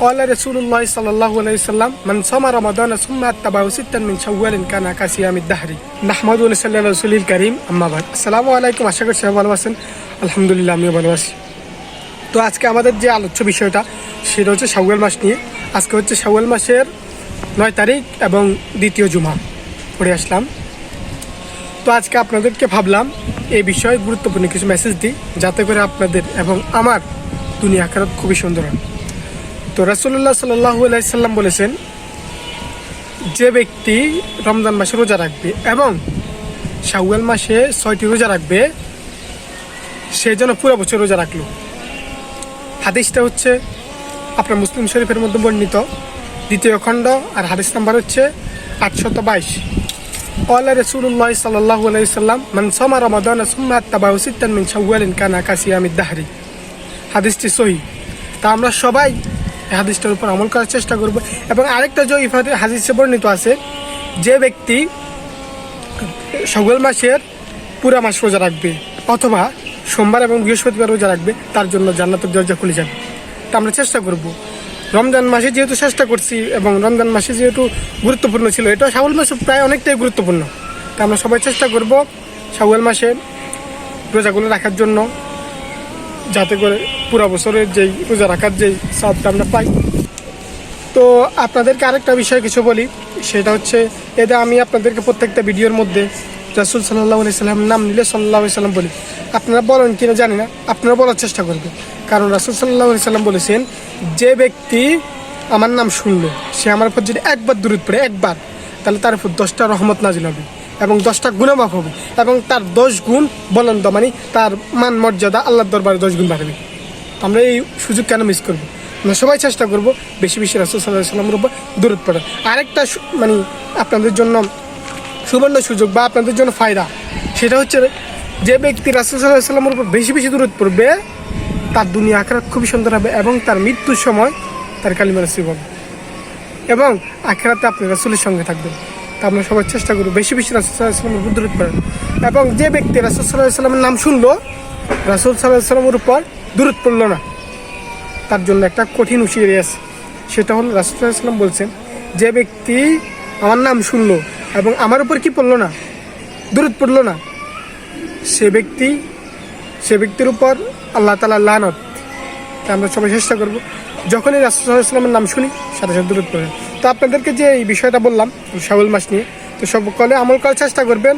قال رسول الله صلى الله عليه وسلم من صام رمضان ثم اتبعه ستا من شوال كان كصيام الدهر نحمد ونصلي على رسول الكريم اما بعد السلام عليكم আশা করি সবাই ভালো আছেন আলহামদুলিল্লাহ আমিও ভালো আছি তো আজকে আমাদের যে আলোচ্য বিষয়টা সেটা হচ্ছে শাওয়াল মাস নিয়ে আজকে হচ্ছে শাওয়াল মাসের নয় তারিখ এবং দ্বিতীয় জুমা পড়ে আসলাম তো আজকে আপনাদেরকে ভাবলাম এই বিষয়ে গুরুত্বপূর্ণ কিছু মেসেজ দিই যাতে করে আপনাদের এবং আমার দুনিয়া আকারত খুবই সুন্দর হয় তো রাসুল্লাহ সাল্লাহ সাল্লাম বলেছেন যে ব্যক্তি রমজান মাসে রোজা রাখবে এবং শাওয়াল মাসে ছয়টি রোজা রাখবে সে যেন পুরো বছর রোজা রাখলো হাদিসটা হচ্ছে আপনার মুসলিম শরীফের মধ্যে বর্ণিত দ্বিতীয় খণ্ড আর হাদিস নাম্বার হচ্ছে আটশত বাইশ قال رسول الله صلى الله عليه وسلم من صام رمضان ثم اتبعه ستا من شوال كان كصيام الدهر হাদিসটি সহি তা আমরা সবাই এই হাদিসটার উপর আমল করার চেষ্টা করব। এবং আরেকটা যে ইফাতে হাদিসে বর্ণিত আছে, যে ব্যক্তি সকল মাসের পুরা মাস রোজা রাখবে, অথবা সোমবার এবং বৃহস্পতিবার রোজা রাখবে, তার জন্য জান্নাতের দরজা খুলে যাবে। তা আমরা চেষ্টা করব। রমজান মাসে যেহেতু চেষ্টা করছি এবং রমজান মাসে যেহেতু গুরুত্বপূর্ণ ছিল, এটা শাওয়াল মাসে প্রায় অনেকটাই গুরুত্বপূর্ণ। তা আমরা সবাই চেষ্টা করব শাওয়াল মাসে রোজাগুলো রাখার জন্য। যাতে করে পুরো বছরের যেই রোজা রাখার যেই সবটা আমরা পাই। তো আপনাদেরকে আরেকটা বিষয় কিছু বলি, সেটা হচ্ছে, এটা আমি আপনাদেরকে প্রত্যেকটা ভিডিওর মধ্যে রাসুল সাল্লাহ আলি সাল্লামের নাম নিলে সাল্লাহ সাল্লাম বলি। আপনারা বলেন কিনা জানি না, আপনারা বলার চেষ্টা করবেন। কারণ রাসুল সাল্লাহ আলি সাল্লাম বলেছেন, যে ব্যক্তি আমার নাম শুনলো, সে আমার উপর যদি একবার দূরত পড়ে, একবার, তাহলে তার উপর দশটা রহমত নাজিল হবে। এবং দশটা গুণমাপ হবে। এবং তার দশ গুণ বলন্দ মানে তার মান মর্যাদা আল্লাহর দরবারে দশ গুণ বাড়বে। আমরা এই সুযোগ কেন মিস করব? আমরা সবাই চেষ্টা করব বেশি বেশি রাসুল সাল্লাহ সাল্লামের উপর দূরত পড়া আরেকটা মানে আপনাদের জন্য সুবর্ণ সুযোগ বা আপনাদের জন্য ফায়দা, সেটা হচ্ছে যে ব্যক্তি রাসুল সাল্লাহ সাল্লামের উপর বেশি বেশি দূরত পড়বে, তার দুনিয়া আখরাত খুবই সুন্দর হবে এবং তার মৃত্যুর সময় তার কালিমা নসিব হবে। এবং আখেরাতে আপনি রাসুলের সঙ্গে থাকবেন। তা আমরা সবাই চেষ্টা করব। বেশি বেশি রাসুল সাল্লাহ উপর দূরত পড়েন এবং যে ব্যক্তি রাসুল সাল্লাহ সাল্লামের নাম শুনলো, রাসুল সাল্লাহ সাল্লামের উপর দূরত পড়ল না। তার জন্য একটা কঠিন হুঁশিয়ারি আছে। সেটা হল হলো রাসুলাম বলছেন, যে ব্যক্তি আমার নাম শুনলো এবং আমার উপর কি পড়ল না? দূরত পড়ল না। সে ব্যক্তি, সে ব্যক্তির উপর আল্লাহ তালা লানত। আমরা সবাই চেষ্টা করব। যখনই রাসুলামের নাম শুনি সাথে সাথে দূরত পড়েন তো আপনাদেরকে যে এই বিষয়টা বললাম শাহুল মাস নিয়ে তো সকলে আমল করার চেষ্টা করবেন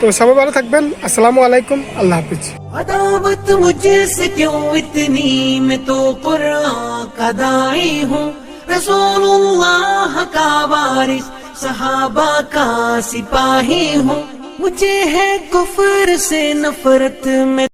তো সবাই ভালো থাকবেন আসসালামু আলাইকুম আল্লাহ হাফিজ अदावत मुझसे क्यों इतनी मैं तो कुरान का दाई हूँ रसूलुल्लाह का वारिस सहाबा का सिपाही हूँ मुझे है कुफर से नफरत में